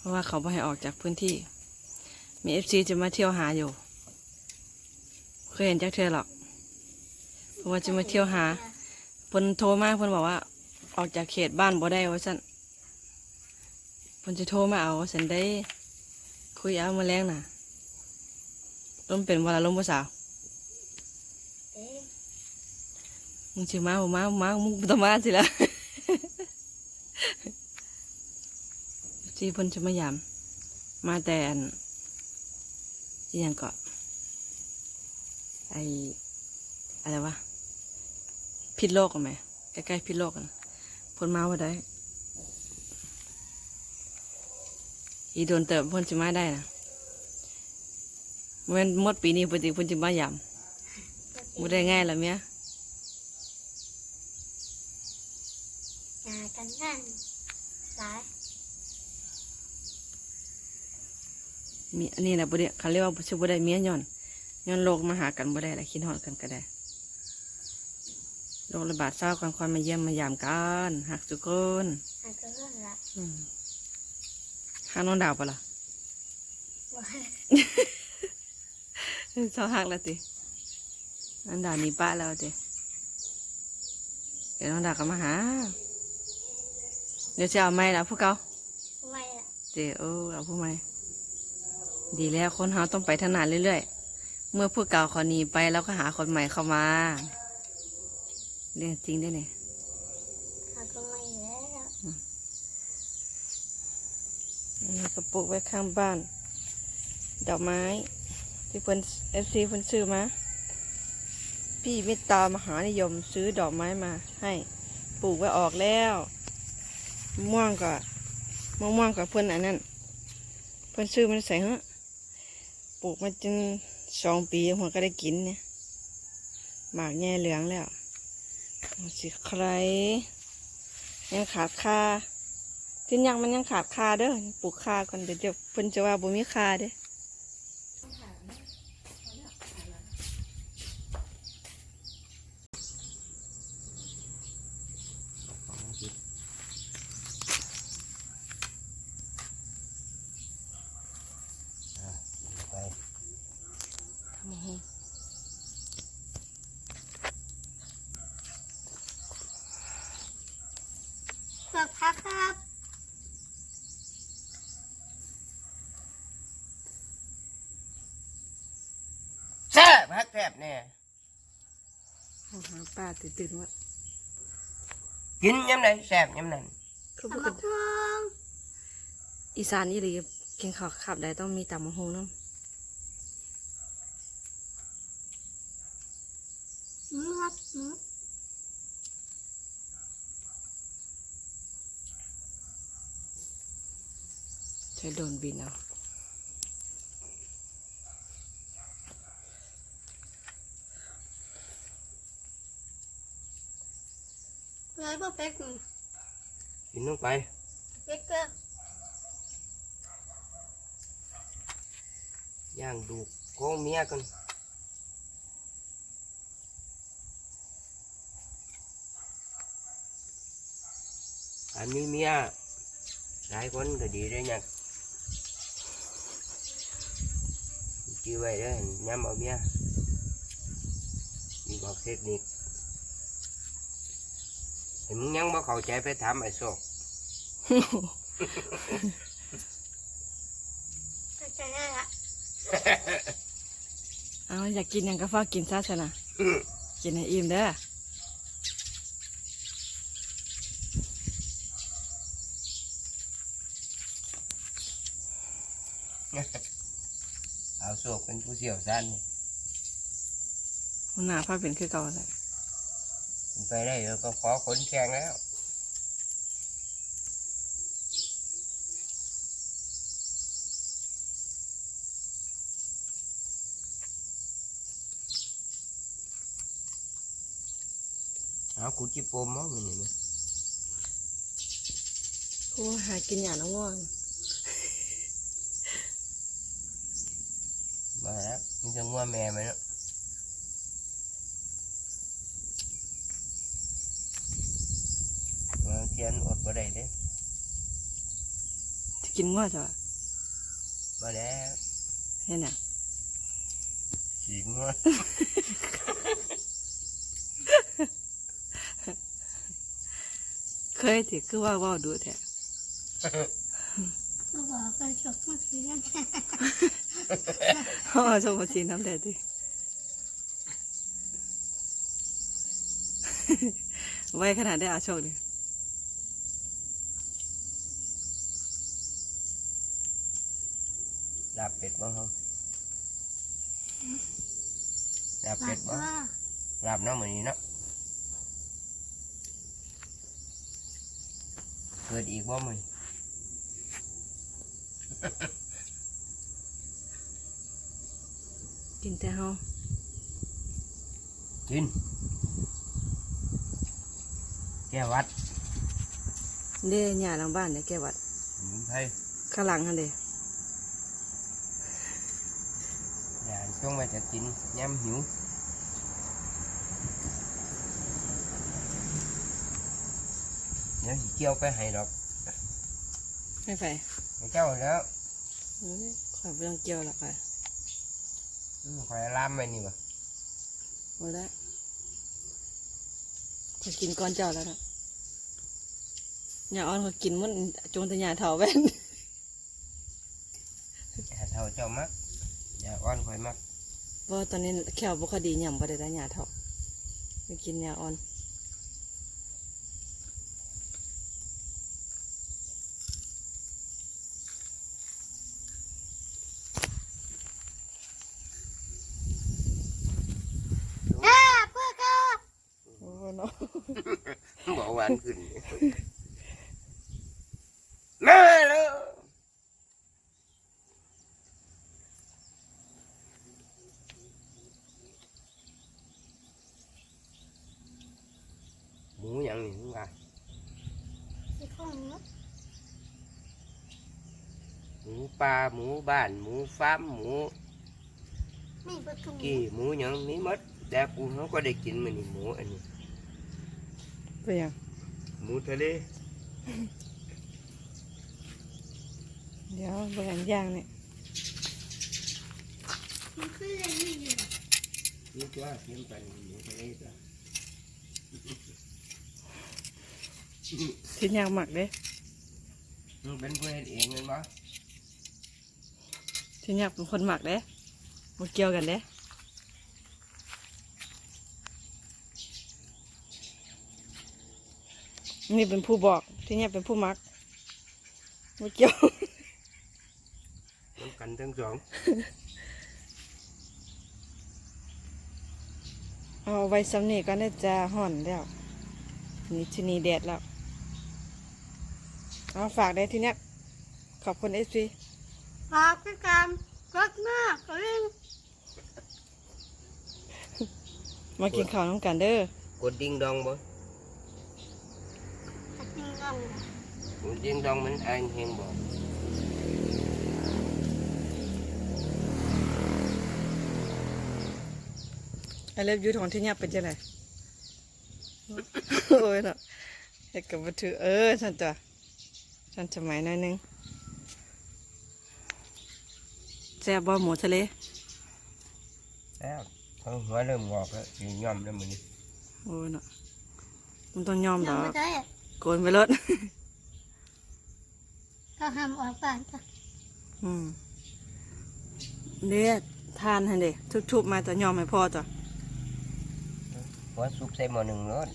เพราะว่าเขาไม่ให้ออกจากพื้นที่ มีเอฟซีจะมาเที่ยวหาอยู่ เคยเห็นจักเธอหรอก เพราะว่าจะมาเที่ยวหาเพิ่นโทรมาเพิ่นบอกว่า ออกจากเขตบ้านบ่ได้ว่าซั่นเพิ่นจะโทรมาเอาฉันได้ คุยเอามาแรงน่ะต้มเป็นวันละลมภาษาวเอ๊ะมึงสิมาบ่มาบ่มามึงบ่ต้องมาสิละ ที่เพิ่นจะมายามมาแต่อันอีหยังก็ไออะไรวะพิษโลกกันไหมใกล้ๆพิษโลกกันพ่นมาว่าได้อีโดนเติบพ่นจะมาได้นะเมื่อมดปีนี้ปกติพ่นจะมายามบ่ได้ง่ายละเมียหากันนั่นหลาย มีอันนี้แหละบ่ได้เขาเรียกว่าชื่อบ่ได้เมียย้อนย้อนโลกมาหากันบ่ได้ละคิดฮอดกันก็ได้โรคระบาดเศร้ากันความมาเยี่ยมมายามกันหักทุกคนหากันนั่นละอืมหาน้องดาวปะล่ะว่าเศร้าหักแล้วติน้องดาวหนีป้าแล้วติเดี๋ยวน้องดาวก็มาหา เดี๋ยวจะเอาไม้แล้วพวกเขาไม่ละเดี๋ยวเออเอาพวกไม้ ดีแล้วคนเฮาต้องไปทนานเรื่อยๆ เมื่อพวกเก่าเขาหนีไปแล้วก็หาคนใหม่เข้ามา เรื่องจริงได้เนี่ยหากันไม่แล้วนนี้ก็ปลูกไว้ข้างบ้าน ดอกไม้ ที่เพิ่นเอฟซีเพิ่นซื้อมาพี่เมตตามหานิยมซื้อดอกไม้มาให้ปลูกไว้ออกแล้วม่วงก็มะม่วงกับเพิ่นอันนั้นเพิ่นซื้อมันใส่ฮะ ปลูกมาจนสองปีหัวก็ได้กินเนี่ยหมากแง่เหลืองแล้วสิใคร ยังขาดค่าที่ยังมันยังขาดคาเด้อปลูกคาก่อนเดี๋ยวเพิ่นจะว่าบ่มีคาเด้ เปิดพักครับแซ่บฮักแซ่บเนี่ยโอ้หาป้าตื่นตื่นว่ากินยำไหนแซ่บยำนั้นคือเอาปกมาติทองอีสานอีหลีกินข้าวขับได้ต้องมีตำมะฮงน้อืมครับอืมำ ใช้โดนบินเอาเลยบ่เป็กนี่กินลงไปเป็กเกอร์ย่างดูโกงเมียกันอันนี้เมียหลายคนก็ดีเลยเนี่ย ชื่อไว้เด้อย้ำเอาเมียมีบอกเทคนิคเห็นมึงยังบ่เข้าใจไปถามไอ้โซกเข้าใจได้ละเอาอยากกินหยังก็ฟ้ากกินซะชนะกินให้อิ่มเด้อ เอาโซกเป็นผู้เชี่ยวชาญนี่หัวหน้าผ้าเป็นคือเก่าเลยมันไปได้แล้วก็ขอขนแข่งแล้วเอากูจิโปมมั้งมันนี่มั้ยโอ้หากินอย่างน้องง่วง มาแล้วมันจะงัวแม่ไหมเนาะบางเทียนอดบ่ได้เด้ที่กินง้อจ้ะมาแล้วเห็นน่ะขี่งัวเคยสิคือว่าเว่าดูแท้ก็บอกไปจบเมื่อคืนเฮาเอาส่งมาสีน้ำแดดดิไว้ขนาดได้อาโชคนี่ลาบเป็ดบ่ฮะลาบหลัเป็บดบ่ว่าลาบน้ำมันนี้เนาะเกิดอีกบ่มึง กินแต่เฮากิน แก้วัดเด้หญ้าหลังบ้านเด้แกวัดสมุนไพรข้างหลังหั่นเด้อย่าช่วงมาจะกินย้ำหิวเดี๋ยวสิเกี่ยวไปให้ดอกให้ไปให้เจ้าแล้วโอ้ยข่อยบ่ต้องเกี่ยวหรอกค่ะ อืมคอยลามไปนี่บ่บ่ได้ข่อยกินก่อนเจ้าแล้วเนาะหญ้าอ่อนข่อยกินมันจงแต่หญ้าเฒ่าแว่นถ้าเท่าเจ้ามักอย่าอ้อนคอยมักเพราะว่าตอนนี้แขวบ่ค่อยดีหย่ำบ่ได้ได้หญ้าเฒ่าไปกินหญ้าอ่อน อ้าเพื่อก็ โอ้เนาะ บอกหวานขึ้น มาแล้ว หมูหยังนี่มึงว่าสิของเนื้อหมูปลาหมูบ้าน หมูฟาร์มหมูมีประตูกี่หมูหยังมีหมดแต่กูเขาก็ได้กินมันนี่หมูอันนี้ไปยัง หมูทะเลเดี๋ยวเบิ่งอันย่างเนี่ยมันคืออะไรนี่อยู่นี่ตัวเทียมกันหมูทะเลตัวทิ้งย่างหมักเด้มึงเป็นผู้เฮ็ดเองเงินบ่ทิ้งย่างเป็นคนหมักเด้บ่เกี่ยวกันเด้ นี่เป็นผู้บอกทิ้งย่างเป็นผู้หมักบ่เกี่ยวน้ำกันทั้งสองเอาไว้สำนีก็น่าจะห่อนแล้วนี่ที่นี่แดดแล้วเอาฝากได้ที่เนี้ยขอบคุณเอฟซีฝากติดตามกดหน้ากระดิ่งมากินข้าวน้ำกันเด้อกดดิ้งดองบ่ กระดิ่งกังกดดิ้งดองมันอ่านเฮงบ่ไอเล็บยูของที่เนี้ยเป็นจังไงโอ้ยเนาะเด็กกับบัถือเออฉันตัวฉันสมัยหน่อยหนึงแซ่บบ่หมูทะเลแล้วเขาหัวเริ่มงอกแล้วสิย่อมแล้วมื้อนี้โอ้ยเนาะมันต้องยอมยัดงอไม่กได้ โกนไปรถก็ห้ามออกบ้านจ้ะอืมเด็ดทานให้เด็ทุบๆมาแต่ยอมให้พ่อจ้ะ หัวซุปใส่หม้อหนึ่งรส